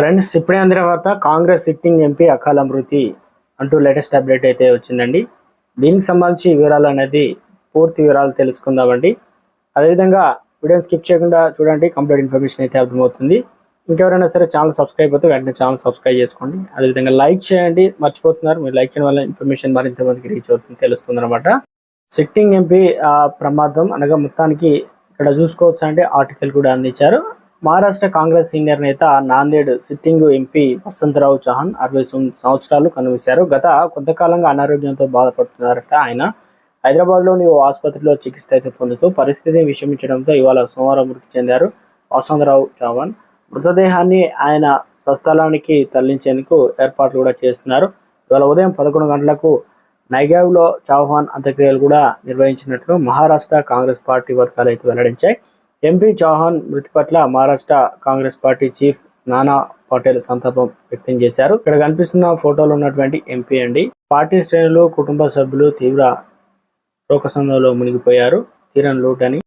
Friends ఇప్పుడే అందిన వార్త కాంగ్రెస్ సిట్టింగ్ ఎంపీ అకాల మృతి అంటూ లేటెస్ట్ అప్డేట్ అయితే వచ్చిందండి. దీనికి సంబంధించి వివరాలు అనేది పూర్తి వివరాలు తెలుసుకుందామండి. అదేవిధంగా వీడియోని స్కిప్ చేయకుండా చూడండి కంప్లీట్ ఇన్ఫర్మేషన్ అయితే అర్థమవుతుంది. ఇంకెవరైనా సరే ఛానల్ సబ్స్క్రైబ్ అయితే వెంటనే ఛానల్ సబ్స్క్రైబ్ చేసుకోండి. అదేవిధంగా లైక్ చేయండి మర్చిపోతున్నారు మీరు లైక్ చేయడం వల్ల ఇన్ఫర్మేషన్ మరింత మందికి రీచ్ అవుతుంది తెలుస్తుంది అనమాట సిట్టింగ్ ఎంపీ ప్రమాదం అనగా మొత్తానికి ఇక్కడ చూసుకోవచ్చు అంటే ఆర్టికల్ కూడా అందించారు. మహారాష్ట్ర కాంగ్రెస్ సీనియర్ నేత నాందేడ్ సిట్టింగ్ ఎంపీ వసంతరావు చౌహాన్ అరవై తొమ్మిది సంవత్సరాలు కనుమూశారు గత కొంతకాలంగా అనారోగ్యంతో బాధపడుతున్నారట ఆయన. హైదరాబాద్లోని ఓ ఆసుపత్రిలో చికిత్స అయితే పొందుతూ పరిస్థితిని విషమించడంతో ఇవాళ సోమవారం మృతి చెందారు వసంతరావు చౌహాన్. మృతదేహాన్ని ఆయన స్వస్థలానికి తరలించేందుకు ఏర్పాట్లు కూడా చేస్తున్నారు. ఇవాళ ఉదయం పదకొండు గంటలకు నైగావ్లో చౌహాన్ అంత్యక్రియలు కూడా నిర్వహించినట్లు మహారాష్ట్ర కాంగ్రెస్ పార్టీ వర్గాలు అయితే వెల్లడించాయి. ఎంపీ చౌహాన్ మృతి పట్ల మహారాష్ట్ర కాంగ్రెస్ పార్టీ చీఫ్ నానా పటేల్ సంతాపం వ్యక్తం చేశారు. ఇక్కడ కనిపిస్తున్న ఫోటోలో ఉన్నటువంటి ఎంపీ అండి. పార్టీ శ్రేణులు కుటుంబ సభ్యులు తీవ్ర శోకసంలో మునిగిపోయారు. తీరం లోటని